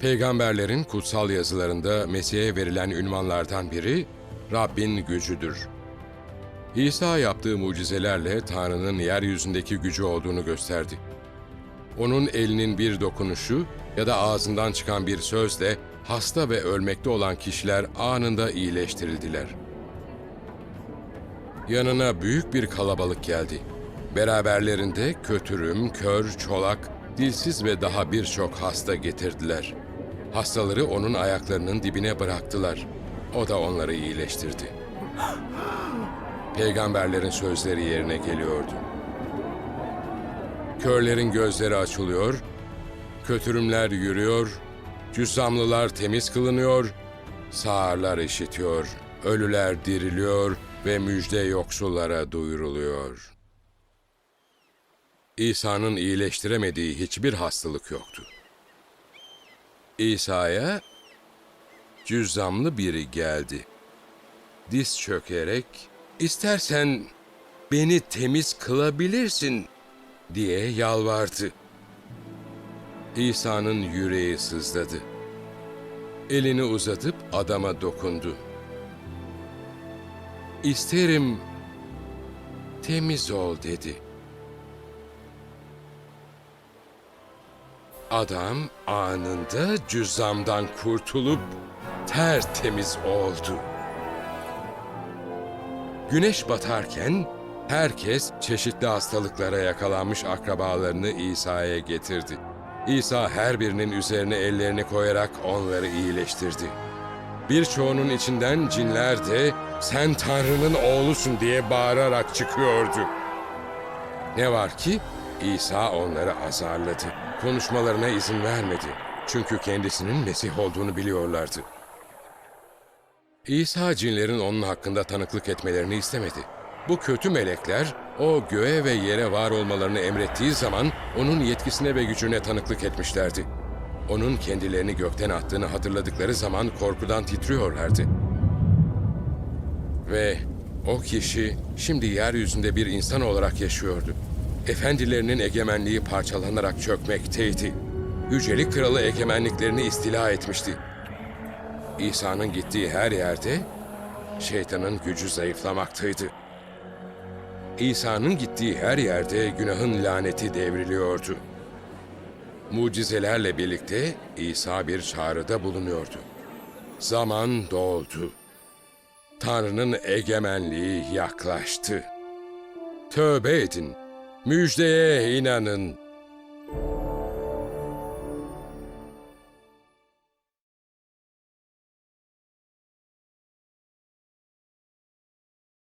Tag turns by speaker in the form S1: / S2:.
S1: Peygamberlerin kutsal yazılarında Mesih'e verilen ünvanlardan biri Rabbin gücüdür. İsa yaptığı mucizelerle Tanrı'nın yeryüzündeki gücü olduğunu gösterdi. Onun elinin bir dokunuşu ya da ağzından çıkan bir sözle hasta ve ölmekte olan kişiler anında iyileştirildiler. Yanına büyük bir kalabalık geldi. Beraberlerinde kötürüm, kör, çolak, dilsiz ve daha birçok hasta getirdiler. Hastaları onun ayaklarının dibine bıraktılar. O da onları iyileştirdi. Peygamberlerin sözleri yerine geliyordu. Körlerin gözleri açılıyor, kötürümler yürüyor, cüzzamlılar temiz kılınıyor, sağırlar işitiyor, ölüler diriliyor ve müjde yoksullara duyuruluyor. İsa'nın iyileştiremediği hiçbir hastalık yoktu. İsa'ya cüzzamlı biri geldi. Diz çökerek, istersen beni temiz kılabilirsin diye yalvardı. İsa'nın yüreği sızladı. Elini uzatıp adama dokundu. İsterim temiz ol dedi. Adam anında cüzzamdan kurtulup tertemiz oldu. Güneş batarken herkes çeşitli hastalıklara yakalanmış akrabalarını İsa'ya getirdi. İsa her birinin üzerine ellerini koyarak onları iyileştirdi. Birçoğunun içinden cinler de sen Tanrı'nın oğlusun diye bağırarak çıkıyordu. Ne var ki İsa onları azarladı. Konuşmalarına izin vermedi. Çünkü kendisinin Mesih olduğunu biliyorlardı. İsa cinlerin onun hakkında tanıklık etmelerini istemedi. Bu kötü melekler o göğe ve yere var olmalarını emrettiği zaman onun yetkisine ve gücüne tanıklık etmişlerdi. Onun kendilerini gökten attığını hatırladıkları zaman korkudan titriyorlardı. Ve o kişi şimdi yeryüzünde bir insan olarak yaşıyordu. Efendilerinin egemenliği parçalanarak çökmekteydi. Yücelik kralı egemenliklerini istila etmişti. İsa'nın gittiği her yerde şeytanın gücü zayıflamaktaydı. İsa'nın gittiği her yerde günahın laneti devriliyordu. Mucizelerle birlikte İsa bir çağrıda bulunuyordu. Zaman doldu. Tanrı'nın egemenliği yaklaştı. Tövbe edin, müjdeye inanın.